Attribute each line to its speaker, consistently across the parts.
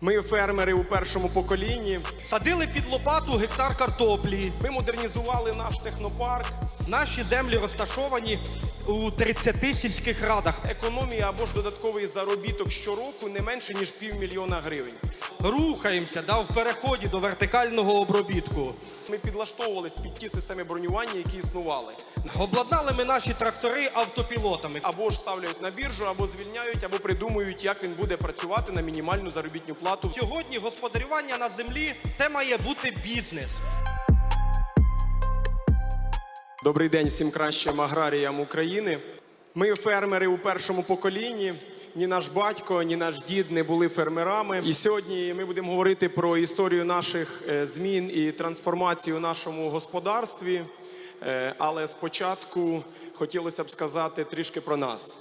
Speaker 1: Ми фермери у першому поколінні.
Speaker 2: Садили під лопату гектар картоплі.
Speaker 1: Ми модернізували наш технопарк.
Speaker 2: Наші землі розташовані у 30 сільських радах.
Speaker 1: Економія або ж додатковий заробіток щороку не менше ніж півмільйона гривень.
Speaker 2: Рухаємося да, в переході до вертикального обробітку.
Speaker 1: Ми підлаштовувались під ті системи бронювання, які існували.
Speaker 2: Обладнали ми наші трактори автопілотами.
Speaker 1: Або ж ставляють на біржу, або звільняють, або придумують, як він буде працювати на мінімальну заробітну плату.
Speaker 2: Сьогодні господарювання на землі це має бути бізнес.
Speaker 1: Добрий день всім кращим аграріям України. Ми фермери у першому поколінні. Ні наш батько, ні наш дід не були фермерами. І сьогодні ми будемо говорити про історію наших е, змін і трансформації у нашому господарстві. Е, Але спочатку хотілося б сказати трішки про нас.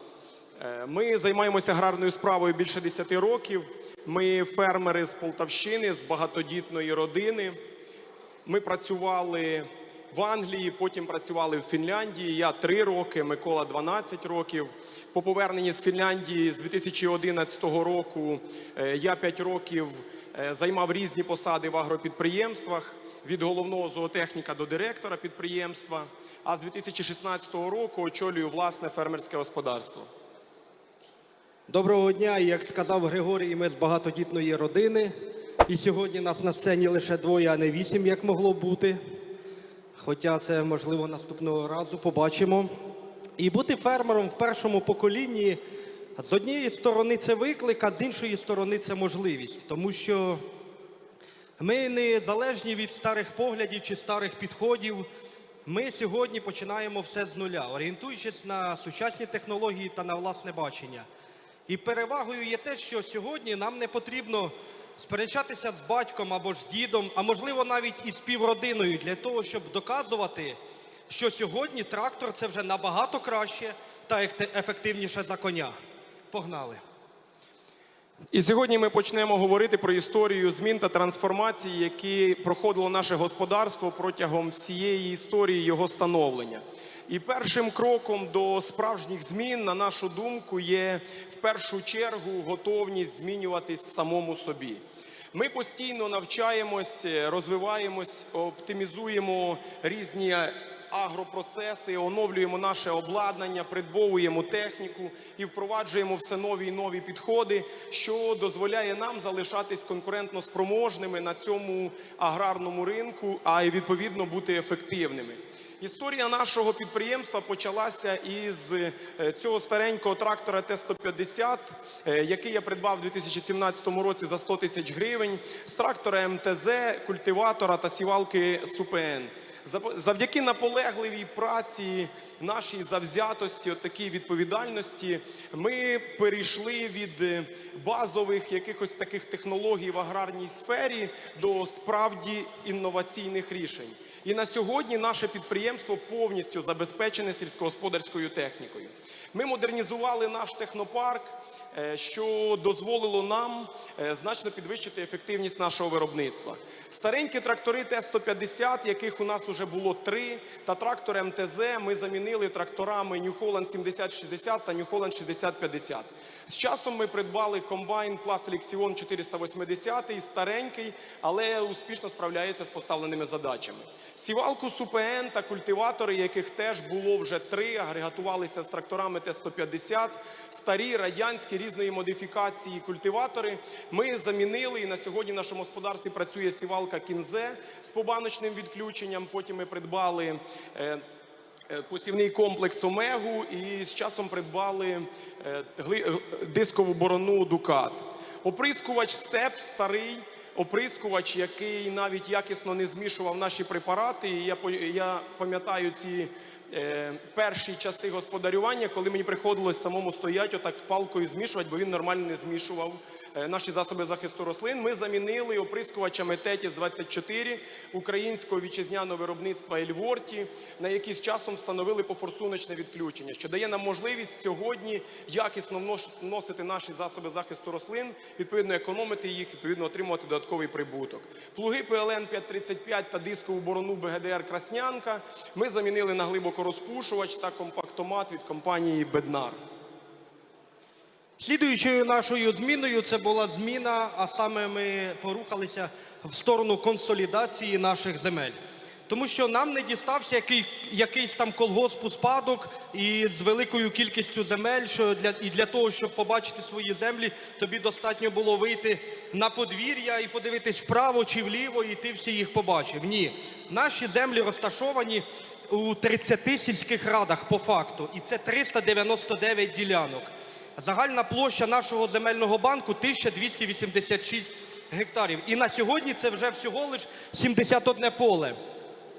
Speaker 1: Е, Ми займаємося аграрною справою більше 10 років. Ми фермери з Полтавщини, з багатодітної родини. Ми працювали в Англії, потім працювали в Фінляндії. Я 3 роки, Микола 12 років. По поверненні з Фінляндії з 2011 року е, я 5 років займав різні посади в агропідприємствах від головного зоотехніка до директора підприємства. А з 2016 року очолюю власне фермерське господарство.
Speaker 2: Доброго дня, як сказав Григорій, ми з багатодітної родини. І сьогодні нас на сцені лише двоє, а не вісім, як могло бути. Хоча це можливо наступного разу побачимо. І бути фермером в першому поколінні з однієї сторони це виклик, а з іншої сторони це можливість. Тому що ми не залежні від старих поглядів чи старих підходів. Ми сьогодні починаємо все з нуля, орієнтуючись на сучасні технології та на власне бачення. І перевагою є те, що сьогодні нам не потрібно сперечатися з батьком або ж дідом, а можливо навіть і з півродиною для того, щоб доказувати, що сьогодні трактор це вже набагато краще та ефективніше за коня. Погнали!
Speaker 1: І сьогодні ми почнемо говорити про історію змін та трансформацій, які проходило наше господарство протягом всієї історії його становлення. І першим кроком до справжніх змін, на нашу думку, є в першу чергу готовність змінюватись самому собі. Ми постійно навчаємось, розвиваємось, оптимізуємо різні агропроцеси, оновлюємо наше обладнання, придбовуємо техніку і впроваджуємо все нові і нові підходи, що дозволяє нам залишатись конкурентно спроможними на цьому аграрному ринку, а й відповідно бути ефективними. Історія нашого підприємства почалася із е, цього старенького трактора Т-150, е, який я придбав у 2017 році за 100 тисяч гривень, з трактора МТЗ, культиватора та сівалки СУПН. Завдяки наполегливій праці, нашій завзятості, от такій відповідальності, ми перейшли від е, базових якихось таких технологій в аграрній сфері до справді інноваційних рішень. І на сьогодні наше підприємство повністю забезпечене сільськогосподарською технікою. Ми модернізували наш технопарк, що дозволило нам е, значно підвищити ефективність нашого виробництва. Старенькі трактори Т-150, яких у нас вже було три, та трактор МТЗ ми замінили тракторами New Holland 7060 та New Holland 6050. З часом ми придбали комбайн клас Lexion 480, старенький, але успішно справляється з поставленими задачами. Сівалку СУПН та культиватори, яких теж було вже три, агрегатувалися з тракторами Т-150, старі радянські різної модифікації культиватори. Ми замінили і на сьогодні в нашому господарстві працює сівалка Кінзе з побаночним відключенням. Потім ми придбали. е, е, Посівний комплекс Омегу і з часом придбали е, дискову борону Дукат. Оприскувач степ старий, оприскувач, який навіть якісно не змішував наші препарати. І я, я пам'ятаю ці перші часи господарювання, коли мені приходилось самому стояти, отак палкою змішувати, бо він нормально не змішував е, наші засоби захисту рослин. Ми замінили оприскувачами Тетіс 24 українського вітчизняного виробництва Ельворті, на які з часом встановили пофорсуночне відключення, що дає нам можливість сьогодні якісно вносити наші засоби захисту рослин, відповідно економити їх, відповідно отримувати додатковий прибуток. Плуги ПЛН 535 та дискову борону БГДР Краснянка ми замінили на глибокорозпушувач та компактомат від компанії Беднар.
Speaker 2: Слідуючою нашою зміною це була зміна, а саме ми порухалися в сторону консолідації наших земель. Тому що нам не дістався який, якийсь там колгосп у спадок і з великою кількістю земель, що для, і для того, щоб побачити свої землі, тобі достатньо було вийти на подвір'я і подивитись вправо чи вліво, і ти всі їх побачив. Ні, наші землі розташовані у 30 сільських радах по факту, і це 399 ділянок. Загальна площа нашого земельного банку 1286 гектарів. І на сьогодні це вже всього лиш 71 поле.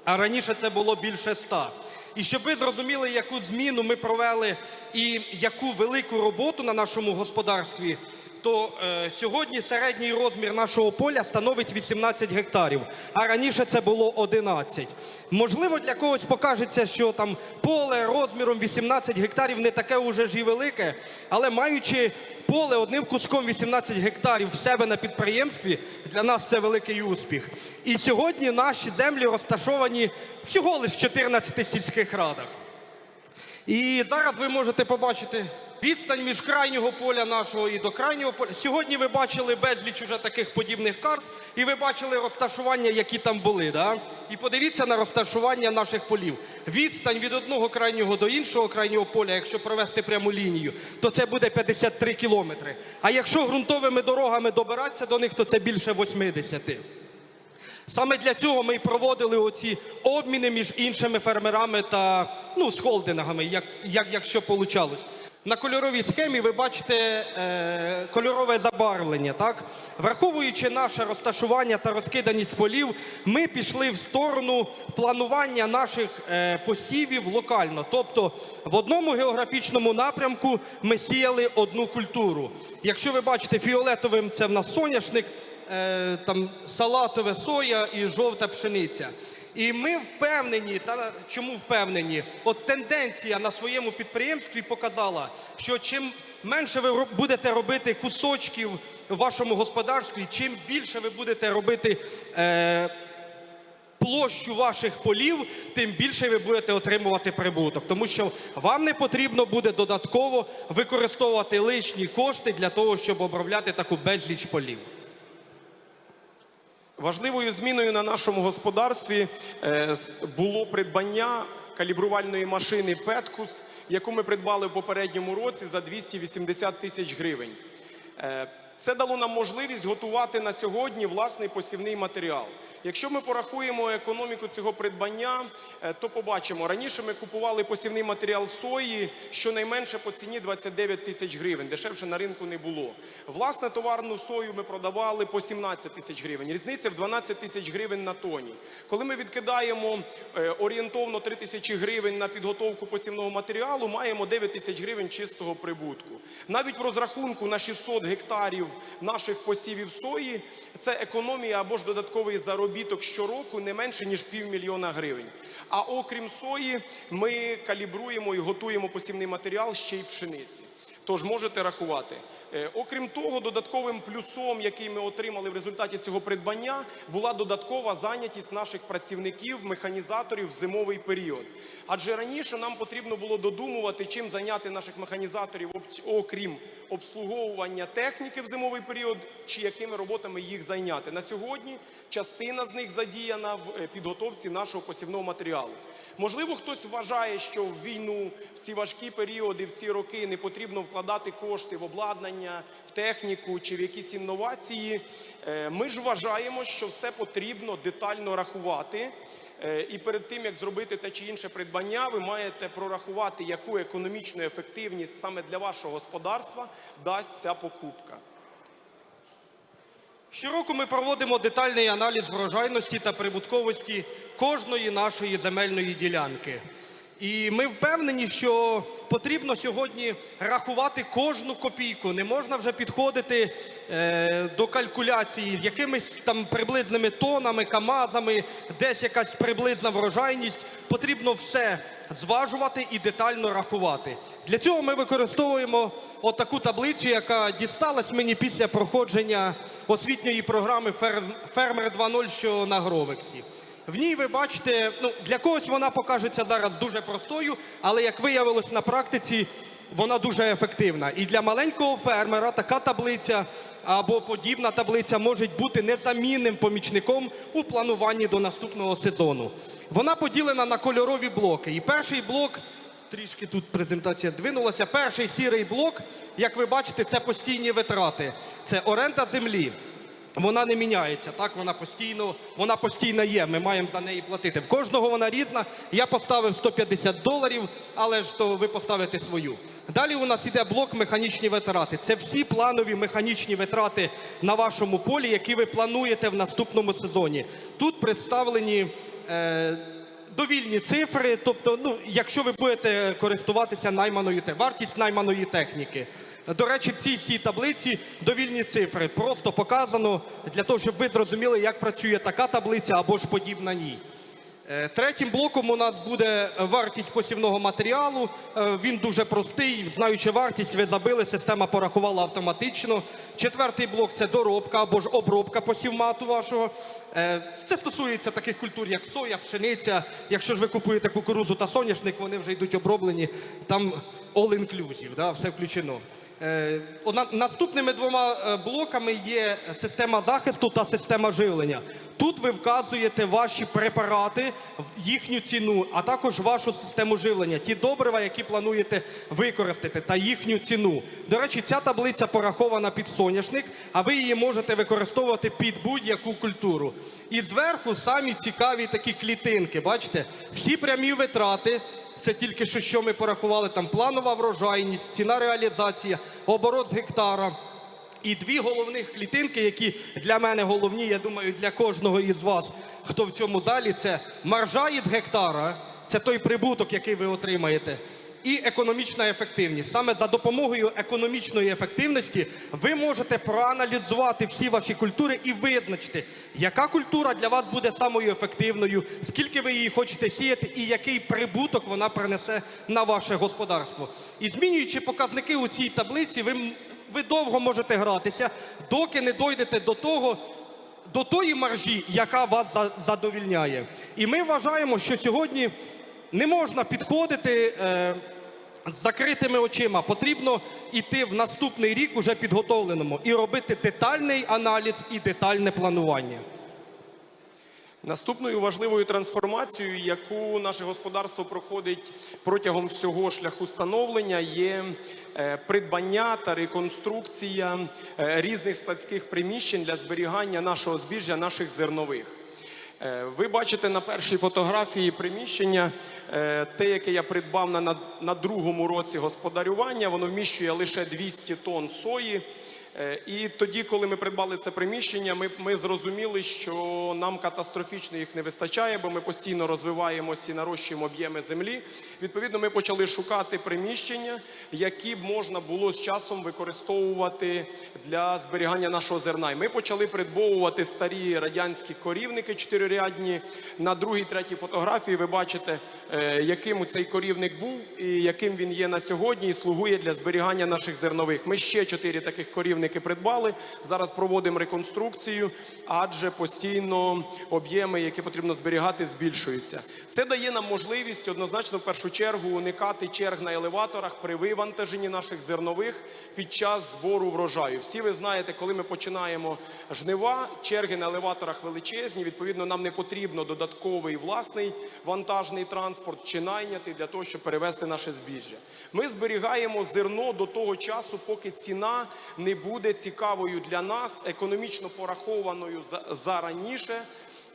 Speaker 2: А раніше це було більше 100. І щоб ви зрозуміли, яку зміну ми провели і яку велику роботу на нашому господарстві, то е, сьогодні середній розмір нашого поля становить 18 гектарів, а раніше це було 11. Можливо, для когось покажеться, що там поле розміром 18 гектарів не таке уже ж і велике, але маючи поле одним куском 18 гектарів в себе на підприємстві, для нас це великий успіх. І сьогодні наші землі розташовані всього лише в 14 сільських радах. І зараз ви можете побачити відстань між крайнього поля нашого і до крайнього поля. Сьогодні ви бачили безліч уже таких подібних карт, і ви бачили розташування, які там були. Да? І подивіться на розташування наших полів. Відстань від одного крайнього до іншого крайнього поля, якщо провести пряму лінію, то це буде 53 кілометри. А якщо ґрунтовими дорогами добиратися до них, то це більше 80. Саме для цього ми і проводили оці обміни між іншими фермерами та ну, з холдингами, як, як, якщо вийшло. На кольоровій схемі ви бачите е, кольорове забарвлення. Так? Враховуючи наше розташування та розкиданість полів, ми пішли в сторону планування наших е, посівів локально. Тобто в одному географічному напрямку ми сіяли одну культуру. Якщо ви бачите фіолетовим, це в нас соняшник, е, там салатове соя і жовта пшениця. І ми впевнені, та чому впевнені? От тенденція на своєму підприємстві показала, що чим менше ви будете робити кусочків в вашому господарстві, чим більше ви будете робити е, площу ваших полів, тим більше ви будете отримувати прибуток. Тому що вам не потрібно буде додатково використовувати лишні кошти для того, щоб обробляти таку безліч полів.
Speaker 1: Важливою зміною на нашому господарстві е, було придбання калібрувальної машини Петкус, яку ми придбали в попередньому році за 280 тисяч гривень. Це дало нам можливість готувати на сьогодні власний посівний матеріал. Якщо ми порахуємо економіку цього придбання, е, то побачимо, раніше ми купували посівний матеріал сої щонайменше по ціні 29 тисяч гривень. Дешевше на ринку не було. Власне, товарну сою ми продавали по 17 тисяч гривень. Різниця в 12 тисяч гривень на тоні. Коли ми відкидаємо е, орієнтовно 3 тисячі гривень на підготовку посівного матеріалу, маємо 9 тисяч гривень чистого прибутку. Навіть в розрахунку на 600 гектарів наших посівів сої це економія або ж додатковий заробіток щороку не менше ніж півмільйона гривень. А окрім сої, ми калібруємо і готуємо посівний матеріал ще й пшениці. Тож можете рахувати. Е, Окрім того, додатковим плюсом, який ми отримали в результаті цього придбання, була додаткова зайнятість наших працівників, механізаторів в зимовий період. Адже раніше нам потрібно було додумувати, чим зайняти наших механізаторів, окрім обслуговування техніки в зимовий період, чи якими роботами їх зайняти. На сьогодні частина з них задіяна в е, підготовці нашого посівного матеріалу. Можливо, хтось вважає, що в війну в ці важкі періоди, в ці роки не потрібно вкладати кошти в обладнання, в техніку чи в якісь інновації. Е, Ми ж вважаємо, що все потрібно детально рахувати. Е, І перед тим як зробити те чи інше придбання, ви маєте прорахувати, яку економічну ефективність саме для вашого господарства дасть ця покупка.
Speaker 2: Щороку ми проводимо детальний аналіз врожайності та прибутковості кожної нашої земельної ділянки. І ми впевнені, що потрібно сьогодні рахувати кожну копійку. Не можна вже підходити е, до калькуляції з якимись там приблизними тонами, камазами, десь якась приблизна врожайність. Потрібно все зважувати і детально рахувати. Для цього ми використовуємо отаку таблицю, яка дісталась мені після проходження освітньої програми «Ферм- Фермер 2.0, що на Гровексі. В ній ви бачите, ну для когось вона покажеться зараз дуже простою, але як виявилось на практиці, вона дуже ефективна. І для маленького фермера така таблиця або подібна таблиця може бути незамінним помічником у плануванні до наступного сезону. Вона поділена на кольорові блоки. І перший блок Трішки тут презентація здвинулася. Перший сірий блок, як ви бачите, це постійні витрати. Це оренда землі. Вона не міняється, так вона постійно, вона постійно є. Ми маємо за неї платити. В кожного вона різна. Я поставив 150 доларів, але ж то ви поставите свою. Далі у нас іде блок механічні витрати. Це всі планові механічні витрати на вашому полі, які ви плануєте в наступному сезоні. Тут представлені. Е, довільні цифри, тобто, ну, якщо ви будете користуватися найманою вартість найманої техніки. До речі, в цій всій таблиці довільні цифри просто показано для того, щоб ви зрозуміли, як працює така таблиця або ж подібна ній. Е, Третім блоком у нас буде вартість посівного матеріалу. Е, Він дуже простий. Знаючи вартість, ви забили, система порахувала автоматично. Четвертий блок це доробка або ж обробка посівмату вашого. Е, Це стосується таких культур, як соя, пшениця. Якщо ж ви купуєте кукурузу та соняшник, вони вже йдуть оброблені. Там all inclusive, да, все включено. Е, Наступними двома е, блоками є система захисту та система живлення. Тут ви вказуєте ваші препарати, їхню ціну, а також вашу систему живлення, ті добрива, які плануєте використати, та їхню ціну. До речі, ця таблиця порахована під соняшник, а ви її можете використовувати під будь-яку культуру. І зверху самі цікаві такі клітинки. Бачите, всі прямі витрати. Це тільки що, що ми порахували, там планова врожайність, ціна реалізація, оборот з гектара. І дві головних клітинки, які для мене головні, я думаю, для кожного із вас, хто в цьому залі, це маржа із гектара, це той прибуток, який ви отримаєте, і економічна ефективність. Саме за допомогою економічної ефективності ви можете проаналізувати всі ваші культури і визначити, яка культура для вас буде самою ефективною, скільки ви її хочете сіяти, і який прибуток вона принесе на ваше господарство. І змінюючи показники у цій таблиці, ви, ви довго можете гратися, доки не дойдете до того. До тої маржі, яка вас за- задовільняє. І ми вважаємо, що сьогодні не можна підходити е, з закритими очима. Потрібно йти в наступний рік уже підготовленому і робити детальний аналіз і детальне планування.
Speaker 1: Наступною важливою трансформацією, яку наше господарство проходить протягом всього шляху становлення, є е, придбання та реконструкція е, різних складських приміщень для зберігання нашого збіжжя, наших зернових. Е, Ви бачите на першій фотографії приміщення, е, те, яке я придбав на, на, другому році господарювання, воно вміщує лише 200 тонн сої. Е, І тоді, коли ми придбали це приміщення, ми, ми зрозуміли, що нам катастрофічно їх не вистачає, бо ми постійно розвиваємося і нарощуємо об'єми землі. Відповідно, ми почали шукати приміщення, які б можна було з часом використовувати для зберігання нашого зерна. І ми почали придбовувати старі радянські корівники чотирирядні. На другій, третій фотографії ви бачите, е, яким цей корівник був і яким він є на сьогодні, і слугує для зберігання наших зернових. Ми ще чотири таких корівники придбали. Зараз проводимо реконструкцію, адже постійно об'єми, які потрібно зберігати, збільшуються. Це дає нам можливість однозначно в першу чергу уникати черг на елеваторах при вивантаженні наших зернових під час збору врожаю. Всі ви знаєте, коли ми починаємо жнива, черги на елеваторах величезні. Відповідно, нам не потрібно додатковий власний вантажний транспорт чи найнятий для того, щоб перевезти наше збіжжя. Ми зберігаємо зерно до того часу, поки ціна не буде цікавою для нас, економічно порахованою за, за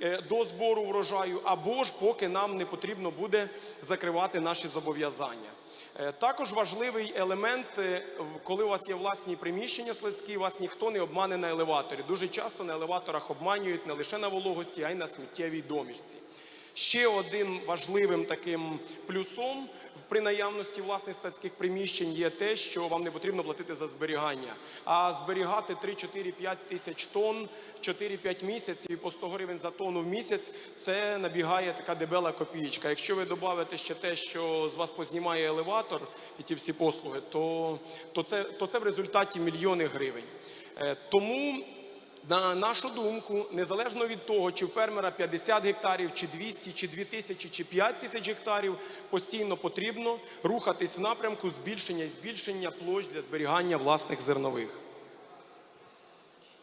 Speaker 1: е, До збору врожаю, або ж поки нам не потрібно буде закривати наші зобов'язання. Е, Також важливий елемент, е, коли у вас є власні приміщення складські, вас ніхто не обмане на елеваторі. Дуже часто на елеваторах обманюють не лише на вологості, а й на сміттєвій домішці. Ще один важливим таким плюсом при наявності власних статських приміщень є те, що вам не потрібно платити за зберігання, а зберігати 3, 4, 5 тисяч тонн 4-5 місяців і по 100 гривень за тонну в місяць це набігає така дебела копієчка. Якщо ви додаєте ще те, що з вас познімає елеватор і ті всі послуги, то, то, це, то це в результаті мільйони гривень. Е, Тому На нашу думку, незалежно від того, чи у фермера 50 гектарів, чи 200, чи 2000, чи 5 тисяч гектарів, постійно потрібно рухатись в напрямку збільшення і збільшення площ для зберігання власних зернових.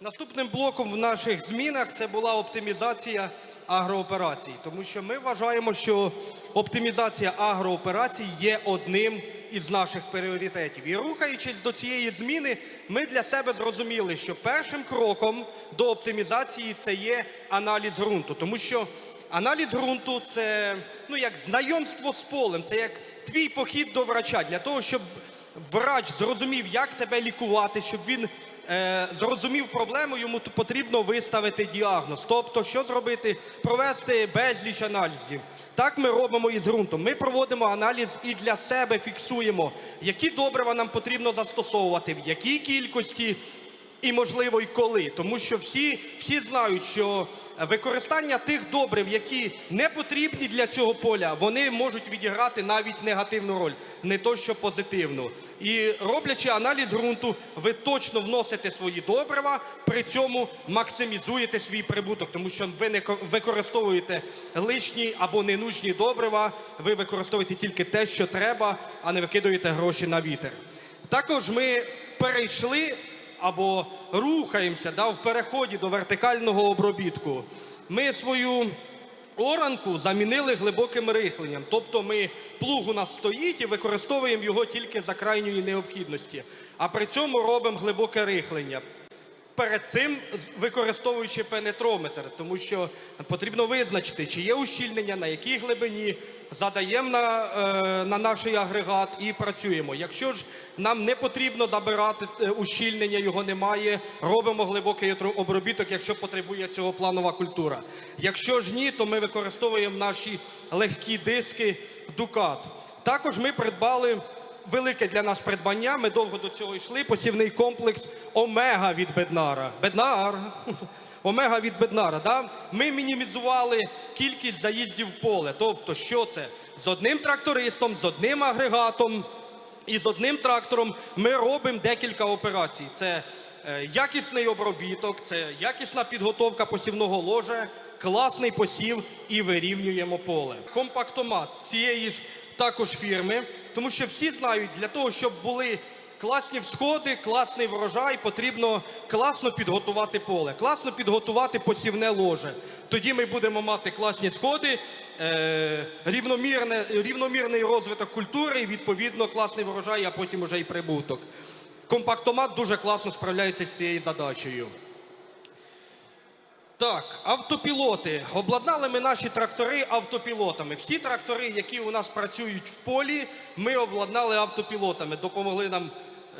Speaker 2: Наступним блоком в наших змінах це була оптимізація агрооперацій, тому що ми вважаємо, що оптимізація агрооперацій є одним із наших пріоритетів. І рухаючись до цієї зміни, ми для себе зрозуміли, що першим кроком до оптимізації це є аналіз ґрунту, тому що аналіз ґрунту це ну як знайомство з полем, це як твій похід до врача для того, щоб врач зрозумів, як тебе лікувати, щоб він е, зрозумів проблему, йому потрібно виставити діагноз. Тобто, що зробити? Провести безліч аналізів. Так ми робимо і з ґрунтом. Ми проводимо аналіз і для себе фіксуємо, які добрива нам потрібно застосовувати, в якій кількості. І можливо, і коли, тому що всі, всі знають, що використання тих добрив, які не потрібні для цього поля, вони можуть відіграти навіть негативну роль, не то що позитивну. І роблячи аналіз ґрунту, ви точно вносите свої добрива, при цьому максимізуєте свій прибуток, тому що ви не ко- використовуєте лишні або ненужні добрива, ви використовуєте тільки те, що треба, а не викидуєте гроші на вітер. Також ми перейшли або рухаємося да, в переході до вертикального обробітку. Ми свою оранку замінили глибоким рихленням. Тобто ми плуг у нас стоїть і використовуємо його тільки за крайньої необхідності. А при цьому робимо глибоке рихлення. Перед цим використовуючи пенетрометр, тому що потрібно визначити, чи є ущільнення, на якій глибині, задаємо на, е, на наш агрегат і працюємо. Якщо ж нам не потрібно забирати е, ущільнення, його немає, робимо глибокий обробіток, якщо потребує цього планова культура. Якщо ж ні, то ми використовуємо наші легкі диски Дукат. Також ми придбали велике для нас придбання. Ми довго до цього йшли. Посівний комплекс Омега від Беднара. Беднар. Омега від Беднара. Да? Ми мінімізували кількість заїздів в поле. Тобто, що це? З одним трактористом, з одним агрегатом і з одним трактором ми робимо декілька операцій. Це е, якісний обробіток, це якісна підготовка посівного ложа, класний посів і вирівнюємо поле. Компактомат цієї ж також фірми, тому що всі знають, для того, щоб були класні всходи, класний врожай, потрібно класно підготувати поле, класно підготувати посівне ложе. Тоді ми будемо мати класні сходи, е, рівномірне, рівномірний розвиток культури і відповідно класний врожай, а потім уже і прибуток. Компактомат дуже класно справляється з цією задачею. Так, автопілоти. Обладнали ми наші трактори автопілотами. Всі трактори, які у нас працюють в полі, ми обладнали автопілотами. Допомогли нам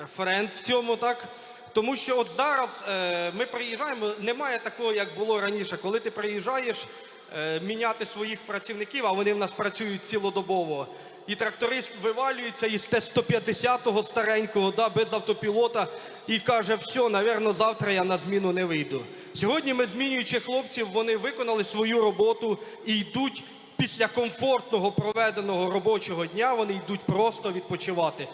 Speaker 2: е, френд в цьому, так? Тому що от зараз е, ми приїжджаємо, немає такого, як було раніше. Коли ти приїжджаєш е, міняти своїх працівників, а вони в нас працюють цілодобово. І тракторист вивалюється із Т-150 старенького, да, без автопілота, і каже, все, напевно, завтра я на зміну не вийду. Сьогодні ми, змінюючи хлопців, вони виконали свою роботу і йдуть після комфортного проведеного робочого дня, вони йдуть просто відпочивати.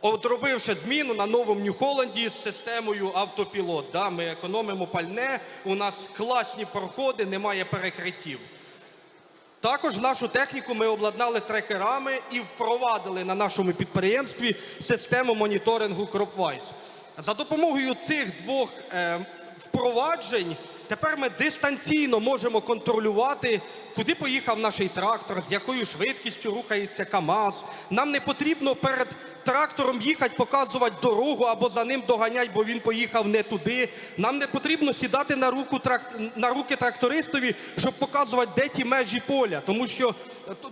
Speaker 2: От робивши зміну на новому Нью-Холланді з системою автопілот. Да, ми економимо пальне, у нас класні проходи, немає перекриттів. Також нашу техніку ми обладнали трекерами і впровадили на нашому підприємстві систему моніторингу CropWise. За допомогою цих двох е, впроваджень тепер ми дистанційно можемо контролювати, куди поїхав наш трактор, з якою швидкістю рухається КАМАЗ. Нам не потрібно перед трактором їхати, показувати дорогу або за ним доганять, бо він поїхав не туди. Нам не потрібно сідати на, руку на руки трактористові, щоб показувати, де ті межі поля. Тому що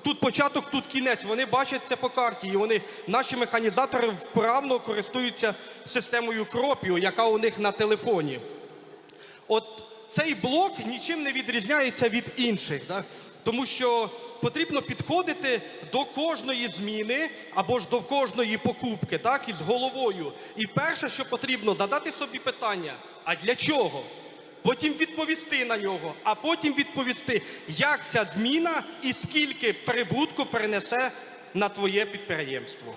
Speaker 2: тут початок, тут кінець. Вони бачать це по карті, і вони, наші механізатори вправно користуються системою Кропіо, яка у них на телефоні. От цей блок нічим не відрізняється від інших, да? тому що потрібно підходити до кожної зміни або ж до кожної покупки, так, із головою. І перше, що потрібно, задати собі питання: а для чого? Потім відповісти на нього, а потім відповісти, як ця зміна і скільки прибутку принесе на твоє підприємство.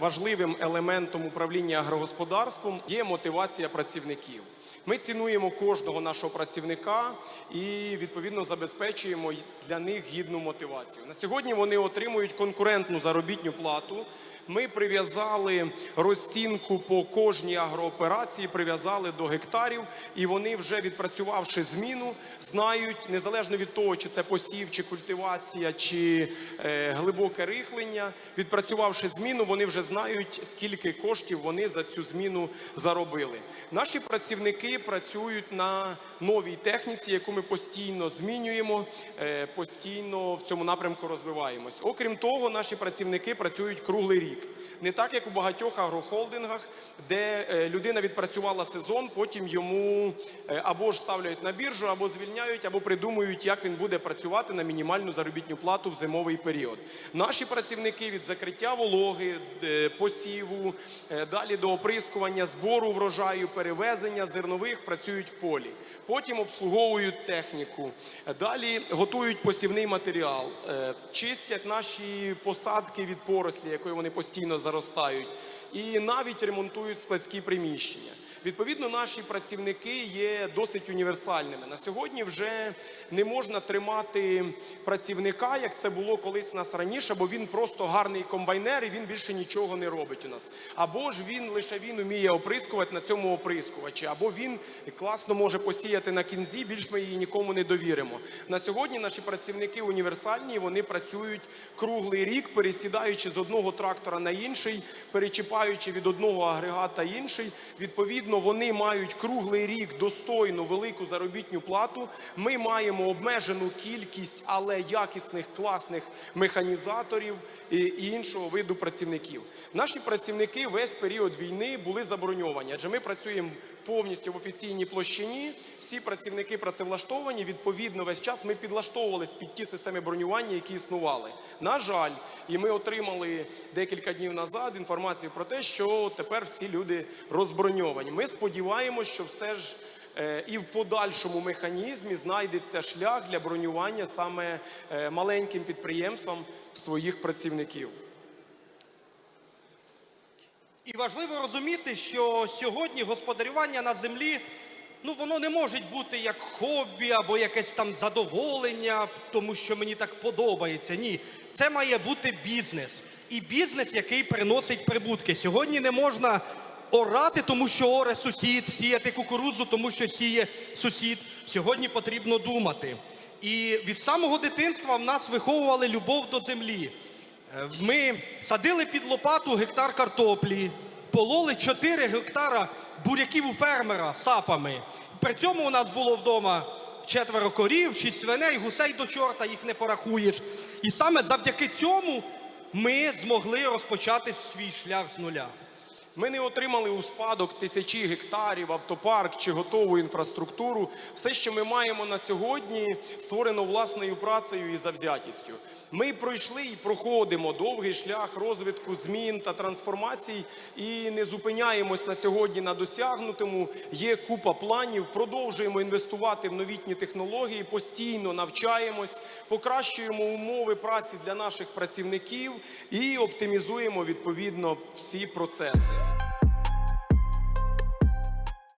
Speaker 1: Важливим елементом управління агрогосподарством є мотивація працівників. Ми цінуємо кожного нашого працівника і відповідно забезпечуємо для них гідну мотивацію. На сьогодні вони отримують конкурентну заробітну плату. Ми прив'язали розцінку по кожній агрооперації, прив'язали до гектарів, і вони вже відпрацювавши зміну, знають незалежно від того, чи це посів, чи культивація, чи е, глибоке рихлення. Відпрацювавши зміну, вони вже знають, скільки коштів вони за цю зміну заробили. Наші працівники працюють на новій техніці, яку ми постійно змінюємо, е, постійно в цьому напрямку розвиваємось. Окрім того, наші працівники працюють круглий рік. Не так, як у багатьох агрохолдингах, де е, людина відпрацювала сезон, потім йому е, або ж ставляють на біржу, або звільняють, або придумують, як він буде працювати на мінімальну заробітну плату в зимовий період. Наші працівники від закриття вологи, посіву, далі до оприскування, збору врожаю, перевезення зернових працюють в полі. Потім обслуговують техніку. Далі готують посівний матеріал, е, чистять наші посадки від порослі, якою вони постійно заростають, і навіть ремонтують складські приміщення. Відповідно, наші працівники є досить універсальними. На сьогодні вже не можна тримати працівника, як це було колись у нас раніше, бо він просто гарний комбайнер і він більше нічого не робить у нас. Або ж він лише він уміє оприскувати на цьому оприскувачі, або він класно може посіяти на кінзі, більш ми її нікому не довіримо. На сьогодні наші працівники універсальні, вони працюють круглий рік, пересідаючи з одного трактора на інший, перечіпаючи від одного агрегата інший. Відповідно, вони мають круглий рік достойну велику заробітну плату. Ми маємо обмежену кількість, але якісних класних механізаторів і іншого виду працівників. Наші працівники весь період війни були заброньовані, адже ми працюємо повністю в офіційній площині. Всі працівники працевлаштовані. Відповідно, весь час ми підлаштовувались під ті системи бронювання, які існували. На жаль, і ми отримали декілька днів назад інформацію про те, що тепер всі люди розброньовані. Ми сподіваємось, що все ж. е, І в подальшому механізмі знайдеться шлях для бронювання саме е, маленьким підприємствам своїх працівників.
Speaker 2: І важливо розуміти, що сьогодні господарювання на землі, ну воно не може бути як хобі або якесь там задоволення, тому що мені так подобається. Ні, це має бути бізнес. І бізнес, який приносить прибутки. Сьогодні не можна орати, тому що оре сусід, сіяти кукурудзу, тому що сіє сусід. Сьогодні потрібно думати. І від самого дитинства в нас виховували любов до землі. Е, Ми садили під лопату гектар картоплі, пололи 4 гектара буряків у фермера сапами. При цьому у нас було вдома четверо корів, шість свиней, гусей до чорта, їх не порахуєш. І саме завдяки цьому ми змогли розпочати свій шлях з нуля.
Speaker 1: Ми не отримали у спадок тисячі гектарів, автопарк чи готову інфраструктуру. Все, що ми маємо на сьогодні, створено власною працею і завзятістю. Ми пройшли і проходимо довгий шлях розвитку змін та трансформацій і не зупиняємось на сьогодні на досягнутому. Є купа планів. Продовжуємо інвестувати в новітні технології, постійно навчаємось, покращуємо умови праці для наших працівників і оптимізуємо відповідно всі процеси.